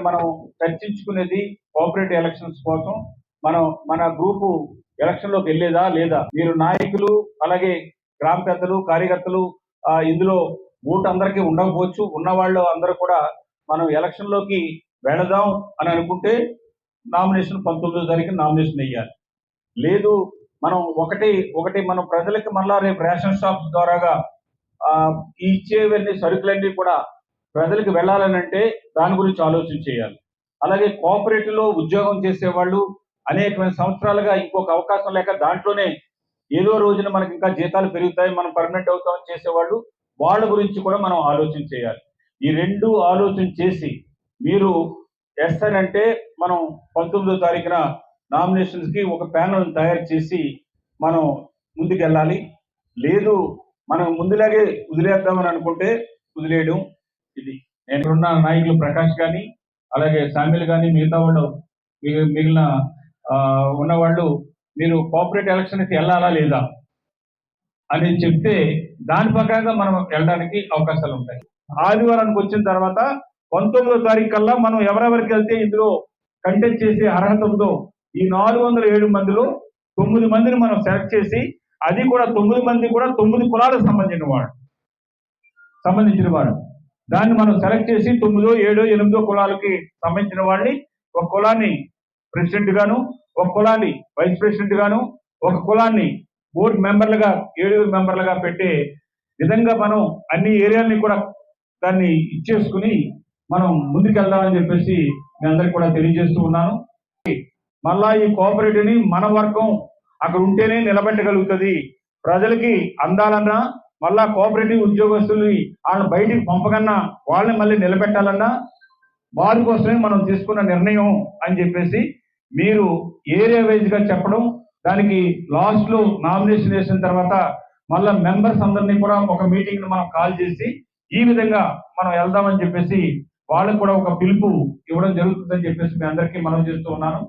మనం చర్చించుకునేది cooperative elections కోసం మనం మన గ్రూపు ఎలక్షన్లోకి వెళ్ళేదా లేదా? మీరు నాయకులు అలాగే గ్రామ పెద్దలు కార్యకర్తలు ఇందులో ఓటు అందరికీ ఉండకపోవచ్చు. ఉన్న వాళ్ళు అందరూ కూడా మనం ఎలక్షన్లోకి వెళదాం అని అనుకుంటే నామినేషన్ పంతొమ్మిదో తారీఖు నామినేషన్ వేయాలి. లేదు మనం ఒకటి ఒకటి మనం ప్రజలకి మళ్ళా రేపు రేషన్ షాప్స్ ద్వారాగా ఇచ్చేవన్నీ సరుకులన్నీ కూడా ప్రజలకు వెళ్ళాలని అంటే దాని గురించి ఆలోచన చేయాలి. అలాగే కోఆపరేటివ్లో ఉద్యోగం చేసేవాళ్ళు అనేకమైన సంవత్సరాలుగా ఇంకొక అవకాశం లేక దాంట్లోనే ఏదో రోజున మనకి ఇంకా జీతాలు పెరుగుతాయి మనం పర్మనెంట్ అవుతామని చేసేవాళ్ళు వాళ్ళ గురించి కూడా మనం ఆలోచన చేయాలి. ఈ రెండు ఆలోచన చేసి మీరు ఎస్ అంటే మనం పంతొమ్మిదో తారీఖున నామినేషన్స్కి ఒక ప్యానల్ తయారు చేసి మనం ముందుకెళ్ళాలి. లేదు మనం ముందులాగే వదిలేద్దామని అనుకుంటే వదిలేయడం ఇది. నేను ఉన్న నాయకులు ప్రకాష్ కానీ అలాగే సామిల్ కానీ మిగతా వాళ్ళు మిగిలిన ఉన్నవాళ్ళు మీరు కోఆపరేటివ్ ఎలక్షన్కి వెళ్ళాలా లేదా అని చెప్తే దాని ప్రకారంగా మనం వెళ్ళడానికి అవకాశాలు ఉంటాయి. ఆదివారానికి వచ్చిన తర్వాత పంతొమ్మిదో తారీఖు కల్లా మనం ఎవరెవరికి వెళ్తే ఇందులో కంటెక్ట్ చేసే అర్హత ఉందో ఈ నాలుగు వందల ఏడు మందిలో తొమ్మిది మందిని మనం సెలెక్ట్ చేసి అది కూడా తొమ్మిది మంది కూడా తొమ్మిది కులాలకు సంబంధించిన వాడు సంబంధించిన వాడు దాన్ని మనం సెలెక్ట్ చేసి తొమ్మిదో ఏడో ఎనిమిదో కులాలకి సంబంధించిన వాళ్ళని ఒక కులాన్ని ప్రెసిడెంట్ గాను ఒక కులాన్ని వైస్ ప్రెసిడెంట్ గాను ఒక కులాన్ని బోర్డు మెంబర్లుగా ఏడుగురు మెంబర్లుగా పెట్టే విధంగా మనం అన్ని ఏరియాలని కూడా దాన్ని ఇచ్చేసుకుని మనం ముందుకెళ్దామని చెప్పేసి మీ అందరికి కూడా తెలియజేస్తూ ఉన్నాను. మళ్ళా ఈ కోఆపరేటివ్ని మన వర్గం అక్కడ ఉంటేనే నిలబెట్టగలుగుతుంది. ప్రజలకి అందాలన్నా మళ్ళా కోఆపరేటివ్ ఉద్యోగస్తుల్ని వాళ్ళని బయటికి పంపకన్నా వాళ్ళని మళ్ళీ నిలబెట్టాలన్నా వారి కోసమే మనం తీసుకున్న నిర్ణయం అని చెప్పేసి మీరు ఏరియా వైజ్గా చెప్పడం దానికి లాస్ట్లో నామినేషన్ వేసిన తర్వాత మళ్ళా మెంబర్స్ అందరినీ కూడా ఒక మీటింగ్ని మనం కాల్ చేసి ఈ విధంగా మనం వెళ్దామని చెప్పేసి వాళ్ళకు కూడా ఒక పిలుపు ఇవ్వడం జరుగుతుందని చెప్పేసి మీ అందరికీ మనం చేస్తూ ఉన్నాను.